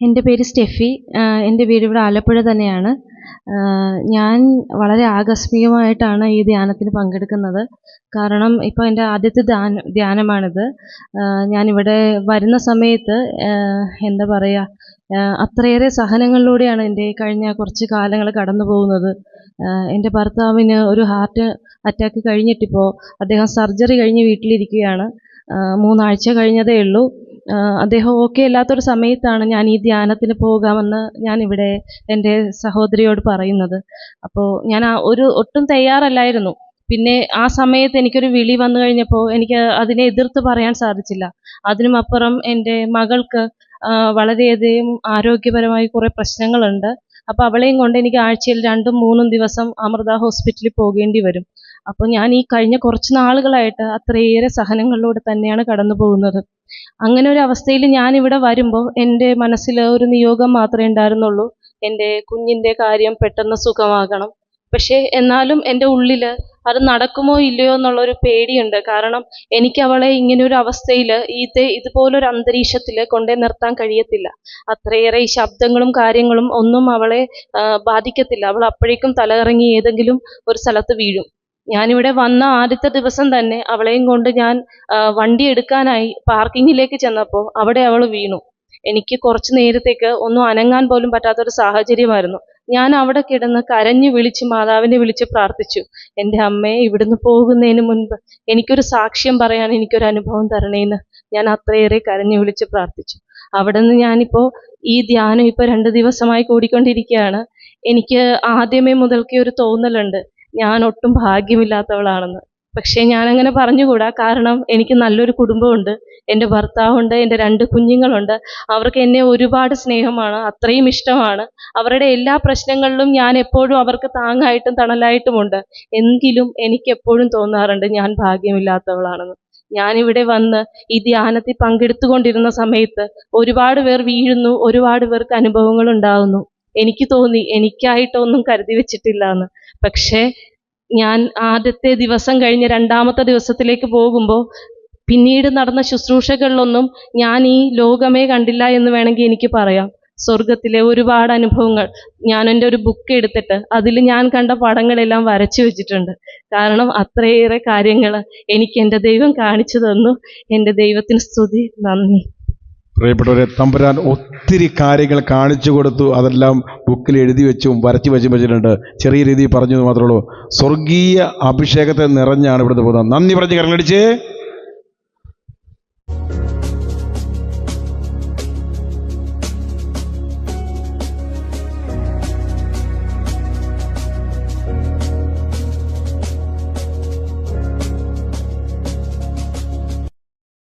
എന്റെ പേര് സ്റ്റെഫി. എന്റെ വീട് ഇവിടെ ആലപ്പുഴ തന്നെയാണ്. ഞാൻ വളരെ ആകസ്മികമായിട്ടാണ് ഈ ധ്യാനത്തിന് പങ്കെടുക്കുന്നത്. കാരണം ഇപ്പോൾ എന്റെ ആദ്യത്തെ ധ്യാന ധ്യാനമാണിത്. ഞാനിവിടെ വരുന്ന സമയത്ത് എന്താ പറയുക അത്രയേറെ സഹനങ്ങളിലൂടെയാണ് എന്റെ കഴിഞ്ഞ കുറച്ച് കാലങ്ങൾ കടന്നു പോകുന്നത്. എന്റെ ഭർത്താവിന് ഒരു ഹാർട്ട് അറ്റാക്ക് കഴിഞ്ഞിട്ടിപ്പോൾ അദ്ദേഹം സർജറി കഴിഞ്ഞ് വീട്ടിലിരിക്കുകയാണ്. മൂന്നാഴ്ച കഴിഞ്ഞതേ ഉള്ളൂ. അദ്ദേഹം ഓക്കെ അല്ലാത്തൊരു സമയത്താണ് ഞാൻ ഈ ധ്യാനത്തിന് പോകാമെന്ന് ഞാൻ ഇവിടെ എന്റെ സഹോദരിയോട് പറയുന്നത്. അപ്പോൾ ഞാൻ ആ ഒരു ഒട്ടും തയ്യാറല്ലായിരുന്നു. പിന്നെ ആ സമയത്ത് എനിക്കൊരു വിളി വന്നു കഴിഞ്ഞപ്പോൾ എനിക്ക് അതിനെ എതിർത്ത് പറയാൻ സാധിച്ചില്ല. അതിനുമപ്പുറം എന്റെ മകൾക്ക് വളരെയധികം ആരോഗ്യപരമായി കുറേ പ്രശ്നങ്ങളുണ്ട്. അപ്പോൾ അവളെയും കൊണ്ട് എനിക്ക് ആഴ്ചയിൽ രണ്ടും മൂന്നും ദിവസം അമൃത ഹോസ്പിറ്റലിൽ പോകേണ്ടി വരും. അപ്പോൾ ഞാൻ ഈ കഴിഞ്ഞ കുറച്ച് നാളുകളായിട്ട് അത്രയേറെ സഹനങ്ങളിലൂടെ തന്നെയാണ് കടന്നു പോകുന്നത്. അങ്ങനെ ഒരു അവസ്ഥയിൽ ഞാൻ ഇവിടെ വരുമ്പോൾ എന്റെ മനസ്സിൽ ഒരു നിയോഗം മാത്രമേ ഉണ്ടായിരുന്നുള്ളൂ. എന്റെ കുഞ്ഞിന്റെ കാര്യം പെട്ടെന്ന് സുഖമാകണം. പക്ഷേ എന്നാലും എന്റെ ഉള്ളിൽ അത് നടക്കുമോ ഇല്ലയോ എന്നുള്ളൊരു പേടിയുണ്ട്. കാരണം എനിക്ക് അവളെ ഇങ്ങനെ ഒരു അവസ്ഥയിൽ ഇത് ഇതുപോലൊരു അന്തരീക്ഷത്തിൽ കൊണ്ടേ നിർത്താൻ കഴിയത്തില്ല. അത്രയേറെ ഈ ശബ്ദങ്ങളും കാര്യങ്ങളും ഒന്നും അവളെ ബാധിക്കത്തില്ല. അവൾ അപ്പോഴേക്കും തലകറങ്ങി ഏതെങ്കിലും ഒരു സ്ഥലത്ത് വീഴും. ഞാനിവിടെ വന്ന ആദ്യത്തെ ദിവസം തന്നെ അവളെയും കൊണ്ട് ഞാൻ വണ്ടി എടുക്കാനായി പാർക്കിങ്ങിലേക്ക് ചെന്നപ്പോൾ അവിടെ അവൾ വീണു. എനിക്ക് കുറച്ച് നേരത്തേക്ക് ഒന്നും അനങ്ങാൻ പോലും പറ്റാത്തൊരു സാഹചര്യമായിരുന്നു. ഞാൻ അവിടെ കിടന്ന് കരഞ്ഞു വിളിച്ച് മാതാവിനെ വിളിച്ച് പ്രാർത്ഥിച്ചു. എന്റെ അമ്മയെ ഇവിടുന്ന് പോകുന്നതിന് മുൻപ് എനിക്കൊരു സാക്ഷ്യം പറയാൻ എനിക്കൊരു അനുഭവം തരണേന്ന് ഞാൻ അത്രയേറെ കരഞ്ഞു വിളിച്ച് പ്രാർത്ഥിച്ചു. അവിടെ നിന്ന് ഞാനിപ്പോൾ ഈ ധ്യാനം ഇപ്പോൾ രണ്ട് ദിവസമായി കൂടിക്കൊണ്ടിരിക്കുകയാണ്. എനിക്ക് ആദ്യമേ മുതൽക്കേ ഒരു തോന്നലുണ്ട്. ഞാൻ ഒട്ടും ഭാഗ്യമില്ലാത്തവളാണെന്ന്. പക്ഷേ ഞാനങ്ങനെ പറഞ്ഞുകൂടാ? കാരണം എനിക്ക് നല്ലൊരു കുടുംബമുണ്ട്. എന്റെ ഭർത്താവുണ്ട് എന്റെ രണ്ട് കുഞ്ഞുങ്ങളുണ്ട്. അവർക്ക് എന്നെ ഒരുപാട് സ്നേഹമാണ് അത്രയും ഇഷ്ടമാണ്. അവരുടെ എല്ലാ പ്രശ്നങ്ങളിലും ഞാൻ എപ്പോഴും അവർക്ക് താങ്ങായിട്ടും തണലായിട്ടുമുണ്ട്. എങ്കിലും എനിക്ക് എപ്പോഴും തോന്നാറുണ്ട് ഞാൻ ഭാഗ്യമില്ലാത്തവളാണെന്ന്. ഞാനിവിടെ വന്ന് ഈ ധ്യാനത്തിൽ പങ്കെടുത്തുകൊണ്ടിരുന്ന സമയത്ത് ഒരുപാട് പേർ വീഴുന്നു ഒരുപാട് പേർക്ക് അനുഭവങ്ങൾ ഉണ്ടാകുന്നു എനിക്ക് തോന്നി എനിക്കായിട്ടൊന്നും കരുതി വെച്ചിട്ടില്ല എന്ന് പക്ഷേ ഞാൻ ആദ്യത്തെ ദിവസം കഴിഞ്ഞ് രണ്ടാമത്തെ ദിവസത്തിലേക്ക് പോകുമ്പോൾ പിന്നീട് നടന്ന ശുശ്രൂഷകളിലൊന്നും ഞാൻ ഈ ലോകമേ കണ്ടില്ല എന്ന് വേണമെങ്കിൽ എനിക്ക് പറയാം. സ്വർഗത്തിലെ ഒരുപാട് അനുഭവങ്ങൾ ഞാൻ എന്റെ ഒരു ബുക്ക് എടുത്തിട്ട് അതിൽ ഞാൻ കണ്ട പടങ്ങളെല്ലാം വരച്ചു വെച്ചിട്ടുണ്ട്. കാരണം അത്രയേറെ കാര്യങ്ങൾ എനിക്ക് എന്റെ ദൈവം കാണിച്ചു തന്നു. എന്റെ ദൈവത്തിന് സ്തുതി. നന്ദി. പ്രിയപ്പെട്ടവരെ തമ്പുരാൻ ഒത്തിരി കാര്യങ്ങൾ കാണിച്ചു കൊടുത്തു. അതെല്ലാം ബുക്കിൽ എഴുതി വെച്ചും വരച്ചു വെച്ചും വെച്ചിട്ടുണ്ട്. ചെറിയ രീതിയിൽ പറഞ്ഞു മാത്രമേ ഉള്ളൂ. സ്വർഗീയ അഭിഷേകത്തെ നിറഞ്ഞാണ് ഇവിടുത്തെ പോകുന്നത്. നന്ദി പറഞ്ഞ് കരങ്ങളടിച്ചേ.